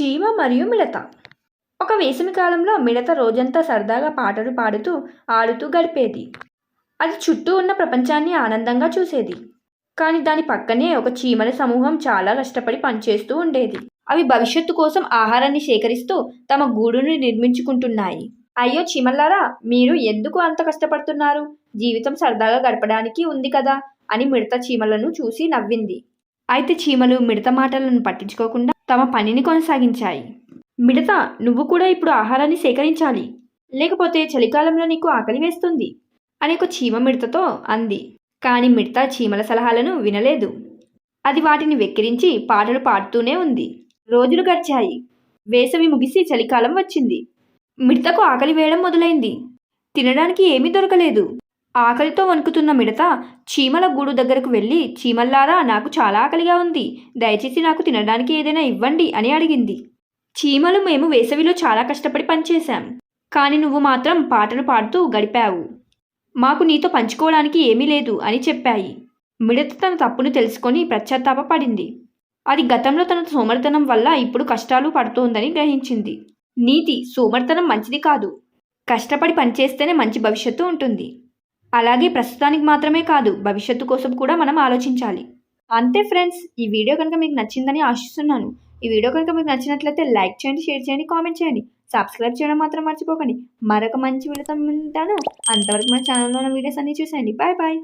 చీమ మరియు మిడత ఒక వేసవి కాలంలో మిడత రోజంతా సరదాగా పాటలు పాడుతూ ఆడుతూ గడిపేది. అది చుట్టూ ఉన్న ప్రపంచాన్ని ఆనందంగా చూసేది. కానీ దాని పక్కనే ఒక చీమల సమూహం చాలా కష్టపడి పనిచేస్తూ ఉండేది. అవి భవిష్యత్తు కోసం ఆహారాన్ని సేకరిస్తూ తమ గూడుని నిర్మించుకుంటున్నాయి. అయ్యో చీమల్లారా మీరు ఎందుకు అంత కష్టపడుతున్నారు? జీవితం సరదాగా గడపడానికి ఉంది కదా అని మిడత చీమలను చూసి నవ్వింది. అయితే చీమలు మిడత మాటలను పట్టించుకోకుండా తమ పనిని కొనసాగించాయి. మిడత నువ్వు కూడా ఇప్పుడు ఆహారాన్ని సేకరించాలి. లేకపోతే చలికాలంలో నీకు ఆకలి వేస్తుంది. అని ఒక చీమ మిడతతో అంది. కానీ మిడత చీమల సలహాలను వినలేదు. అది వాటిని వెక్కిరించి పాటలు పాడుతూనే ఉంది. రోజులు గడిచాయి. వేసవి ముగిసి చలికాలం వచ్చింది. మిడతకు ఆకలి వేయడం మొదలైంది. తినడానికి ఏమీ దొరకలేదు. ఆకలితో వణుకుతున్న మిడత చీమల గూడు దగ్గరకు వెళ్ళి చీమల్లారా నాకు చాలా ఆకలిగా ఉంది. దయచేసి నాకు తినడానికి ఏదైనా ఇవ్వండి అని అడిగింది. చీమలు మేము వేసవిలో చాలా కష్టపడి పనిచేశాం. కానీ నువ్వు మాత్రం పాటలు పాడుతూ గడిపావు. మాకు నీతో పంచుకోవడానికి ఏమీ లేదు అని చెప్పాయి. మిడత తన తప్పును తెలుసుకొని పడింది అది గతంలో తన సోమర్తనం వల్ల ఇప్పుడు కష్టాలు పడుతోందని గ్రహించింది. నీతి సోమర్తనం మంచిది కాదు. కష్టపడి పనిచేస్తేనే మంచి భవిష్యత్తు ఉంటుంది. అలాగే ప్రస్తుతానికి మాత్రమే కాదు భవిష్యత్తు కోసం కూడా మనం ఆలోచించాలి. అంతే ఫ్రెండ్స్ ఈ వీడియో కనుక మీకు నచ్చిందని ఆశిస్తున్నాను. ఈ వీడియో కనుక మీకు నచ్చినట్లయితే లైక్ చేయండి షేర్ చేయండి కామెంట్ చేయండి. సబ్స్క్రైబ్ చేయడం మాత్రం మర్చిపోకండి. మరొక మంచి వీడియోతో ఉంటాను. అంతవరకు మన ఛానల్లో ఉన్న వీడియోస్ అన్ని చూసేయండి. Bye bye.